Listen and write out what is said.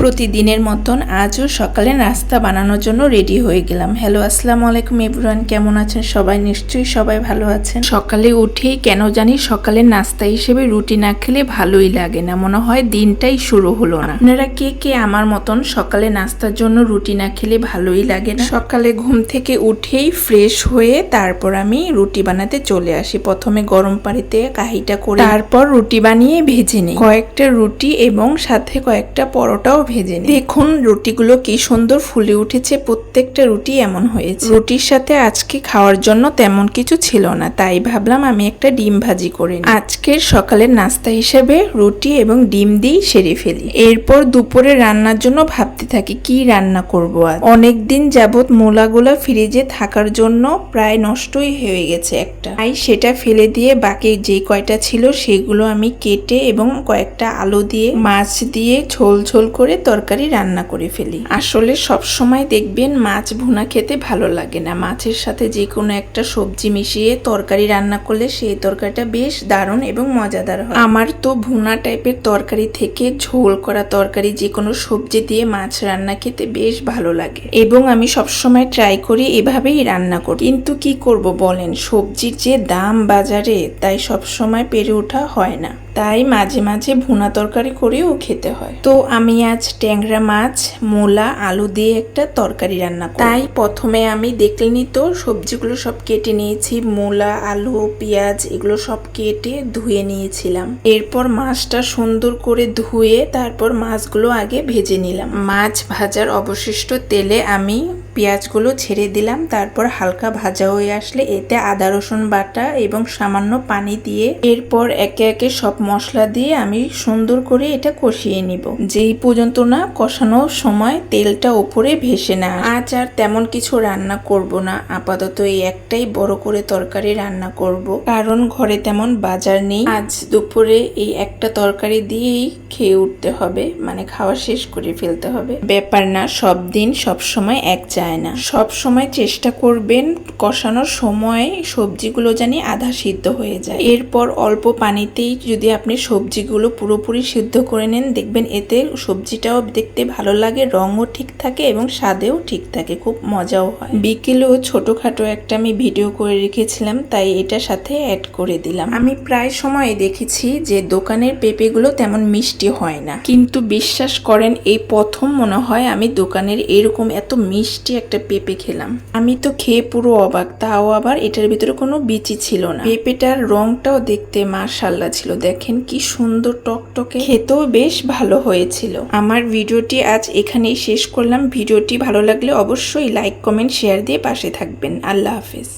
প্রতিদিনের মতন আজও সকালে নাস্তা বানানোর জন্য রেডি হয়ে গেলাম। হ্যালো, আসসালামু আলাইকুম এভরিওয়ান, কেমন আছেন সবাই? নিশ্চয়ই সবাই ভালো আছেন। সকালে উঠেই কেন জানি সকালের নাস্তা হিসেবে রুটি না খেলে ভালোই লাগে না, মনে হয় দিনটাই শুরু হলো না। আপনারা কে কে আমার মতন সকালে নাস্তার জন্য রুটি না খেলে ভালোই লাগে না? সকালে ঘুম থেকে উঠেই ফ্রেশ হয়ে তারপর আমি রুটি বানাতে চলে আসি। প্রথমে গরম পানিতে কাহিটা করে তারপর রুটি বানিয়ে ভেজে নিই। কয়েকটা রুটি এবং সাথে কয়েকটা পরোটাও ভেজে নিই দেখুন রুটিগুলো কি সুন্দর ফুলে উঠেছে। প্রত্যেকটা রুটি এমন হয়েছে। রুটির সাথে আজকে খাওয়ার জন্য তেমন কিছু ছিল না, তাই ভাবলাম আমি একটা ডিম ভাজি করে নিই। আজকের সকালের নাস্তা হিসেবে রুটি এবং ডিম দিয়েই সেরে ফেলি। এরপর দুপুরে রান্নার জন্য ভাবতে থাকি, কি রান্না করব আজ? অনেক দিন যাবত মোলাগুলা ফ্রিজে থাকার জন্য প্রায় নষ্টই হয়ে গেছে একটা। তাই সেটা ফেলে দিয়ে বাকি যে কয়টা ছিল সেগুলো আমি কেটে এবং কয়েকটা আলু দিয়ে, মাছ দিয়ে ঝোল ঝোল করে তরকারি রান্না করে ফেলি। আসলে সব সময় দেখবেন মাছ ভুনা খেতে ভালো লাগে না। মাছের সাথে যে কোনো একটা সবজি মিশিয়ে তরকারি রান্না করলে সেই তরকারিটা বেশ দারুণ এবং মজাদার হয়। আমার তো ভুনা টাইপের তরকারি থেকে ঝোল করা তরকারি যে কোনো সবজি দিয়ে মাছ রান্না খেতে বেশ ভালো লাগে। এবং আমি সবসময় ট্রাই করি এভাবেই রান্না করি কিন্তু কি করব বলেন? সবজির যে দাম বাজারে তাই সবসময় পেরে ওঠা হয় না। তাই মাঝে মাঝে ভুনা তরকারি করেও খেতে হয়। তো আমি আজ ট্যাংরা মাছ, মূলা, আলু দিয়ে একটা তরকারি রান্না তাই প্রথমে আমি দেখলেনি তো, সবজিগুলো সব কেটে নিয়েছি। মূলা, আলু, পেঁয়াজ এগুলো সব কেটে ধুয়ে নিয়েছিলাম। এরপর মাছটা সুন্দর করে ধুয়ে তারপর মাছগুলো আগে ভেজে নিলাম। মাছ ভাজার অবশিষ্ট তেলে আমি পেঁয়াজগুলো ছেড়ে দিলাম, তারপর হালকা ভাজা হয়ে আসলে এতে আদা, রসুন বাটা এবং সামান্য পানি দিয়ে এরপর একে একে সব মশলা দিয়ে আমি সুন্দর করে এটা কষিয়ে নিব। যেই পর্যন্ত না কষানোর সময় তেলটা ওপরে ভেসে না আজ আর তেমন কিছু রান্না করব না, আপাতত এই একটাই বড় করে তরকারি রান্না করব। কারণ ঘরে তেমন বাজার নেই। আজ দুপুরে এই একটা তরকারি দিয়েই খেয়ে উঠতে হবে মানে খাওয়া শেষ করে ফেলতে হবে। ব্যাপার না, সব দিন সব সময় এক যায় না। সব সময় চেষ্টা করবেন কষানোর সময় সবজিগুলো জানি আধা সিদ্ধ হয়ে যায়। এরপর অল্প পানিতেই যদি আপনি সবজিগুলো পুরোপুরি সিদ্ধ করে নেন, দেখবেন এতে সবজিটাও দেখতে ভালো লাগে, রঙও ঠিক থাকে এবং স্বাদেও ঠিক থাকে, খুব মজাও হয়। বিকেলেও ছোটখাটো একটা আমি ভিডিও করে রেখেছিলাম, তাই এটার সাথে অ্যাড করে দিলাম। আমি প্রায় সময় দেখেছি যে দোকানের পেঁপেগুলো তেমন মিষ্টি হয় না। কিন্তু বিশ্বাস করেন, এই প্রথম মনে হয় আমি দোকানের এরকম এত মিষ্টি একটা পেঁপে খেলাম। আমি তো খেয়ে পুরো অবাক, তাও আবার এটার ভিতরে কোনো বিচি ছিল না। পেঁপেটার রংটাও দেখতে মার্শাল্লা ছিল, দেখেন কি সুন্দর টকটকে। খেতেও বেশ ভালো হয়েছিল। আমার ভিডিওটি আজ এখানেই শেষ করলাম। ভিডিওটি ভালো লাগলে অবশ্যই লাইক কমেন্ট শেয়ার দিয়ে পাশে থাকবেন। আল্লাহ হাফেজ।